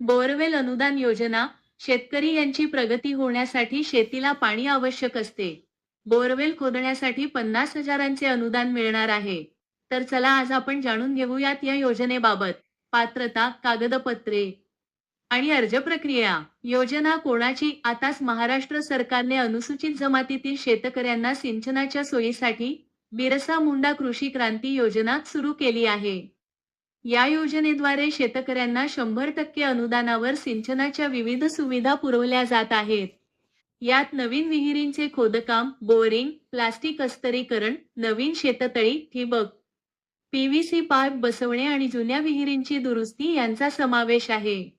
Borewell अनुदान योजना शेतकरी यांची प्रगती होण्यासाठी शेतीला पाणी आवश्यक असते. बोअरवेल खोदण्यासाठी पन्नास हजारांचे अनुदान मिळणार आहे. तर चला आज आपण जाणून घेऊयात या योजनेबाबत. पात्रता कागदपत्रे आणि अर्ज प्रक्रिया. योजना कोणाची? आताच महाराष्ट्र सरकारने अनुसूचित जमातीतील शेतकऱ्यांना सिंचनाच्या सोयीसाठी बिरसा मुंडा कृषी क्रांती योजना सुरू केली आहे. या योजनेद्वारे शेतकऱ्यांना शंभर टक्के अनुदानावर सिंचनाच्या विविध सुविधा पुरवल्या जात आहेत. यात नवीन विहिरींचे खोदकाम बोरिंग प्लास्टिक अस्तरीकरण नवीन शेततळी ठिबक पीव्हीसी पाईप बसवणे आणि जुन्या विहिरींची दुरुस्ती यांचा समावेश आहे.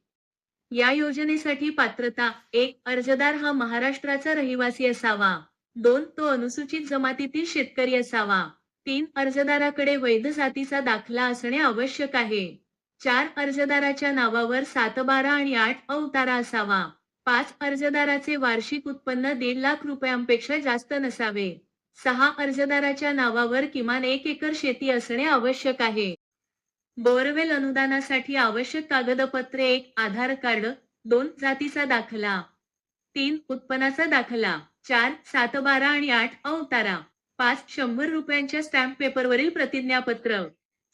या योजनेसाठी पात्रता एक अर्जदार हा महाराष्ट्राचा रहिवासी असावा. दोन तो अनुसूचित जमातीतील शेतकरी असावा. तीन अर्जदाराकडे वैध जातीचा दाखला असणे आवश्यक आहे. चार अर्जदाराच्या नावावर सात बारा आणि आठ अवतारा असावा. पाच अर्जदाराचे वार्षिक उत्पन्न दीड लाख रुपयांपेक्षा जास्त नसावे. सहा अर्जदाराच्या नावावर किमान एक एकर शेती असणे आवश्यक आहे. बोअरवेल अनुदानासाठी आवश्यक कागदपत्रे एक आधार कार्ड दोन जातीचा दाखला तीन उत्पन्नाचा दाखला चार सात बारा आणि आठ अवतारा. पाच शंभर रुपयांच्या स्टॅम्प पेपरवरील प्रतिज्ञापत्र.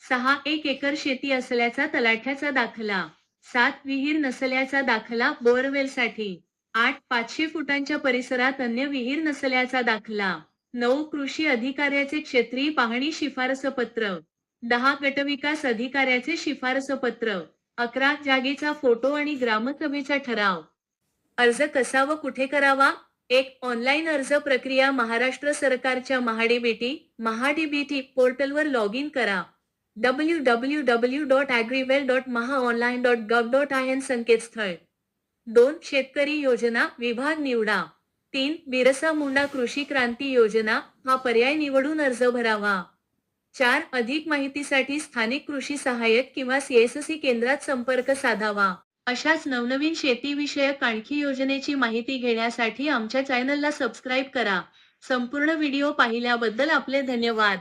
सहा एक एकर शेती असल्याचा तलाठ्याचा दाखला. सात विहीर नसल्याचा दाखला बोअरवेलसाठी. आठ पाचशे फुटांच्या परिसरात अन्य विहीर नसल्याचा दाखला. नऊ कृषी अधिकाऱ्याचे क्षेत्रीय पाहणी शिफारसपत्र. दहा गटविकास अधिकाऱ्याचे शिफारसपत्र. अकरा जागेचा फोटो आणि ग्रामसभेचा ठराव. अर्ज कसा व कुठे करावा? एक ऑनलाईन अर्ज प्रक्रिया महाराष्ट्र सरकारच्या महाडीबीटी महाडीबीटी पोर्टलवर लॉग इन करा. W W W dot agriwell dot MahaOnline dot gov dot I N संकेतस्थळ. दोन शेतकरी योजना विभाग निवडा. तीन बिरसा मुंडा कृषी क्रांती योजना हा पर्याय निवडून अर्ज भरावा. चार अधिक माहितीसाठी स्थानिक कृषी सहाय्यक किंवा सीएससी केंद्रात संपर्क साधावा. अशाच नवनवीन शेतीविषयक आणखी योजनेची माहिती घेण्यासाठी आमच्या चॅनलला सबस्क्राईब करा. संपूर्ण व्हिडिओ पाहिल्याबद्दल आपले धन्यवाद.